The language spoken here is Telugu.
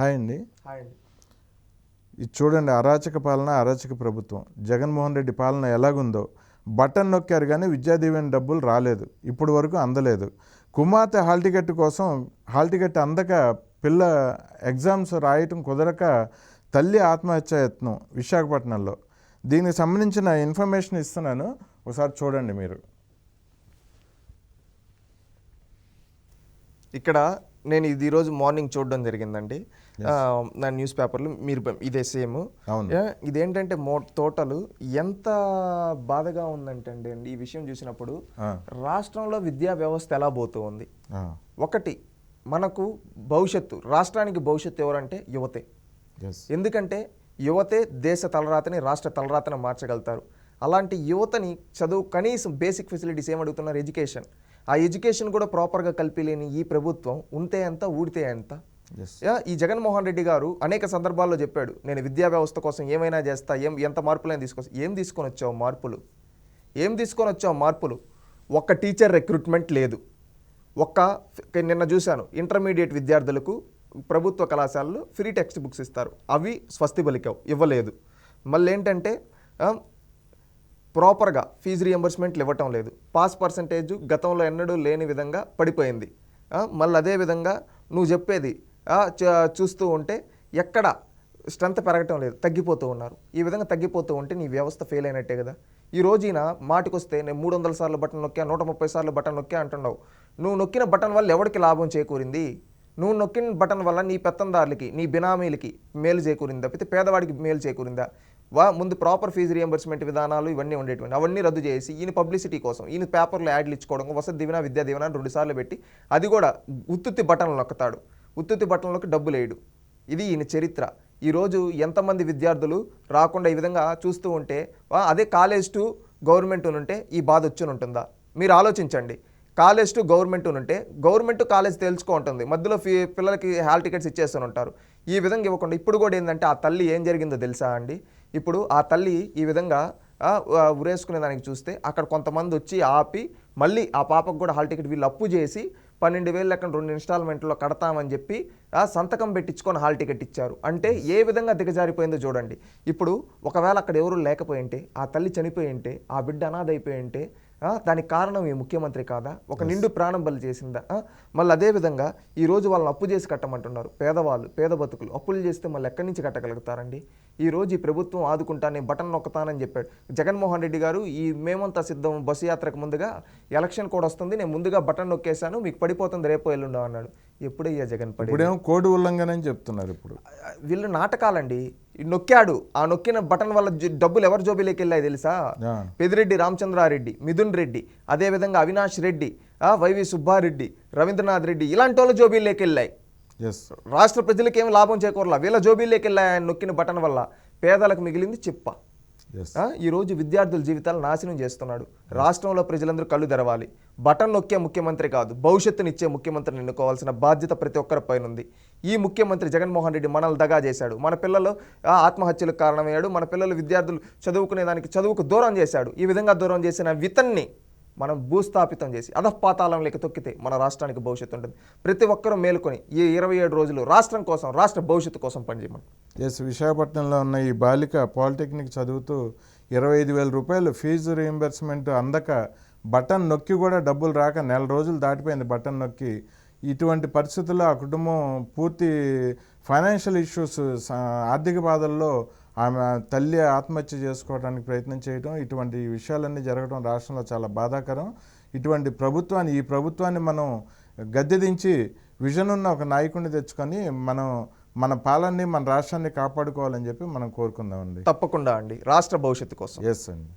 హాయ్ అండి. ఇది చూడండి అరాచక పాలన అరాచక ప్రభుత్వం. జగన్మోహన్ రెడ్డి పాలన ఎలాగుందో. బటన్ నొక్కారు కానీ విద్యా దీవెన డబ్బులు రాలేదు. ఇప్పుడు వరకు అందలేదు. కుమార్తె హాల్ టికెట్ కోసం హాల్ టికెట్ అందక పిల్ల ఎగ్జామ్స్ రాయటం కుదరక తల్లి ఆత్మహత్య యత్నం విశాఖపట్నంలో. దీనికి సంబంధించిన ఇన్ఫర్మేషన్ ఇస్తున్నాను. ఒకసారి చూడండి మీరు. ఇక్కడ నేను ఇది ఈరోజు మార్నింగ్ చూడడం జరిగిందండి. నా న్యూస్ పేపర్లు మీరు ఇదే సేమ్. ఇదేంటంటే మో టోటల్ ఎంత బాధగా ఉందంటే అండి ఈ విషయం చూసినప్పుడు రాష్ట్రంలో విద్యా వ్యవస్థ ఎలా పోతూ ఉంది? ఆ, ఒకటి మనకు భవిష్యత్తు రాష్ట్రానికి భవిష్యత్తు ఎవరంటే యువతే. ఎందుకంటే యువతే దేశ తలరాతని రాష్ట్ర తలరాతని మార్చగలుగుతారు. అలాంటి యువతని చదువు కనీసం బేసిక్ ఫెసిలిటీస్ ఏమడుగుతున్నారు ఎడ్యుకేషన్ ఆ ఎడ్యుకేషన్ కూడా ప్రాపర్గా కలిపిలేని ఈ ప్రభుత్వం ఉంటే ఎంత ఊడితే ఎంత? ఈ జగన్మోహన్ రెడ్డి గారు అనేక సందర్భాల్లో చెప్పాడు నేను విద్యా వ్యవస్థ కోసం ఏమైనా చేస్తా ఏం ఎంత మార్పులైనా తీసుకొస్తా. ఏం తీసుకొని వచ్చావు మార్పులు? ఏం తీసుకొని వచ్చావు మార్పులు? ఒక్క టీచర్ రిక్రూట్మెంట్ లేదు. ఒక్క నిన్న చూశాను ఇంటర్మీడియట్ విద్యార్థులకు ప్రభుత్వ కళాశాలలో ఫ్రీ టెక్స్ట్ బుక్స్ ఇస్తారు. అవి స్వస్తి బలికావు ఇవ్వలేదు. మళ్ళీ ఏంటంటే ప్రాపర్గా ఫీజు రియంబర్స్మెంట్లు ఇవ్వటం లేదు. పాస్ పర్సంటేజ్ గతంలో ఎన్నడూ లేని విధంగా పడిపోయింది. మళ్ళీ అదే విధంగా నువ్వు చెప్పేది చూస్తూ ఉంటే ఎక్కడ స్ట్రెంత్ పెరగటం లేదు తగ్గిపోతూ ఉన్నారు. ఈ విధంగా తగ్గిపోతూ ఉంటే నీ వ్యవస్థ ఫెయిల్ అయినట్టే కదా. ఈ రోజున మాటికొస్తే నేను మూడు వందల సార్లు బటన్ నొక్కా నూట ముప్పై సార్లు బటన్ నొక్కా అంటున్నావు. నువ్వు నొక్కిన బటన్ వల్ల ఎవరికి లాభం చేకూరింది? నువ్వు నొక్కిన బటన్ వల్ల నీ పెత్తందారులకి నీ బినామీలకి మేలు చేకూరిందా? తప్పితే పేదవాడికి మేలు చేకూరిందా? వా ముందు ప్రాపర్ ఫీజు రియంబర్స్మెంట్ విధానాలు ఇవన్నీ ఉండేటువంటి అవన్నీ రద్దు చేసి ఈయన పబ్లిసిటీ కోసం ఈయన పేపర్లో యాడ్లు ఇచ్చుకోవడం వసతి దీవెన విద్యా దీవెన రెండుసార్లు రెండు సార్లు పెట్టి అది కూడా ఉత్తుత్తి బటన్లు నొక్కుతాడు. ఉత్తుత్తి బటన్లకు డబ్బులు వేయడు. ఇది ఈయన చరిత్ర. ఈరోజు ఎంతమంది విద్యార్థులు రాకుండా ఈ విధంగా చూస్తూ ఉంటే వా, అదే కాలేజ్ టు గవర్నమెంట్ ఉంటే ఈ బాధ వచ్చి ఉంటుందా? మీరు ఆలోచించండి. కాలేజ్ టు గవర్నమెంట్ ఉంటే గవర్నమెంట్ కాలేజ్ తెలుసుకో ఉంటుంది. మధ్యలో ఫీ పిల్లలకి హాల్ టికెట్స్ ఇచ్చేస్తూనే ఉంటారు. ఈ విధంగా ఇవ్వకుండా ఇప్పుడు కూడా ఏంటంటే ఆ తల్లి ఏం జరిగిందో తెలుసా అండి? ఇప్పుడు ఆ తల్లి ఈ విధంగా ఉరేసుకునే దానికి చూస్తే అక్కడ కొంతమంది వచ్చి ఆపి మళ్ళీ ఆ పాపకు కూడా హాల్ టికెట్ వీళ్ళు అప్పు చేసి పన్నెండు వేలు లెక్కన రెండు ఇన్స్టాల్మెంట్లో కడతామని చెప్పి ఆ సంతకం పెట్టించుకొని హాల్ టికెట్ ఇచ్చారు. అంటే ఏ విధంగా దిగజారిపోయిందో చూడండి. ఇప్పుడు ఒకవేళ అక్కడ ఎవరు లేకపోయింటే ఆ తల్లి చనిపోయింటే ఆ బిడ్డ అనాథ అయిపోయింటే దానికి కారణం ఈ ముఖ్యమంత్రి కాదా? ఒక నిండు ప్రాణం బలి చేసిందా? మళ్ళీ అదే విధంగా ఈ రోజు వాళ్ళని అప్పు చేసి కట్టమంటున్నారు పేదవాళ్ళు పేద బతుకులు. అప్పులు చేస్తే మళ్ళీ ఎక్కడి నుంచి కట్టగలుగుతారండి? ఈ రోజు ఈ ప్రభుత్వం ఆదుకుంటానే బటన్ నొక్కుతానని చెప్పాడు. జగన్మోహన్ రెడ్డి గారు ఈ మేమంతా సిద్ధం బస్సు యాత్రకు ముందుగా ఎలక్షన్ కూడా వస్తుంది. నేను ముందుగా బటన్ నొక్కేశాను. మీకు పడిపోతుంది. రేపు ఎల్లుండో అన్నాడు. ఎప్పుడయ్యా జగన్ పడి ఇప్పుడేమో కోడి ఉల్లంఘన అని చెప్తున్నారు ఇప్పుడు. వీళ్ళు నాటకాలండి. నొక్కాడు. ఆ నొక్కిన బటన్ వల్ల డబ్బులు ఎవరి జోబీలోకి వెళ్ళాయి తెలుసా? పెదిరెడ్డి రామచంద్రారెడ్డి మిథున్ రెడ్డి అదేవిధంగా అవినాష్ రెడ్డి ఆ, వైవి సుబ్బారెడ్డి రవీంద్రనాథ్ రెడ్డి ఇలాంటి వాళ్ళ జోబీల్లోకి వెళ్ళాయి. ఎస్ రాష్ట్ర ప్రజలకు ఏం లాభం చేకూరలా? వీళ్ళ జోబీల్లోకి వెళ్ళాయి ఆయన నొక్కిన బటన్ వల్ల. పేదలకు మిగిలింది చిప్ప. ఈరోజు ఈ రోజు విద్యార్థుల జీవితాలు నాశనం చేస్తున్నాడు. రాష్ట్రంలో ప్రజలందరూ కళ్ళు తెరవాలి. బటన్ నొక్కే ముఖ్యమంత్రి కాదు భవిష్యత్తునిచ్చే ముఖ్యమంత్రిని ఎన్నుకోవాల్సిన బాధ్యత ప్రతి ఒక్కరి పైన ఉంది. ఈ ముఖ్యమంత్రి జగన్మోహన్ రెడ్డి మనల్ని దగా చేశాడు. మన పిల్లలు ఆత్మహత్యలకు కారణమయ్యాడు. మన పిల్లలు విద్యార్థులు చదువుకునే దానికి చదువుకు దూరం చేశాడు. ఈ విధంగా దూరం చేసిన వితన్ని మనం భూస్థాపితం చేసి అధపాతాళంలోకి తొక్కితే మన రాష్ట్రానికి భవిష్యత్తు ఉంటుంది. ప్రతి ఒక్కరూ మేలుకొని ఈ ఇరవై ఏడు రోజులు రాష్ట్రం కోసం రాష్ట్ర భవిష్యత్తు కోసం పనిచేయమని. ఎస్ విశాఖపట్నంలో ఉన్న ఈ బాలిక పాలిటెక్నిక్ చదువుతూ ఇరవై ఐదు వేల రూపాయలు ఫీజు రీయింబర్స్మెంట్ అందక బటన్ నొక్కి కూడా డబ్బులు రాక నెల రోజులు దాటిపోయింది బటన్ నొక్కి. ఇటువంటి పరిస్థితుల్లో ఆ కుటుంబం పూర్తి ఫైనాన్షియల్ ఇష్యూస్ ఆర్థిక బాధల్లో ఆమె తల్లి ఆత్మహత్య చేసుకోవడానికి ప్రయత్నం చేయడం ఇటువంటి విషయాలన్నీ జరగడం రాష్ట్రంలో చాలా బాధాకరం. ఇటువంటి ప్రభుత్వాన్ని ఈ ప్రభుత్వాన్ని మనం గద్దె దించి విజన్ ఉన్న ఒక నాయకుడిని తెచ్చుకొని మనం మన పాలనని మన రాష్ట్రాన్ని కాపాడుకోవాలని చెప్పి మనం కోరుకుందామండి. తప్పకుండా అండి. రాష్ట్ర భవిష్యత్తు కోసం. ఎస్ అండి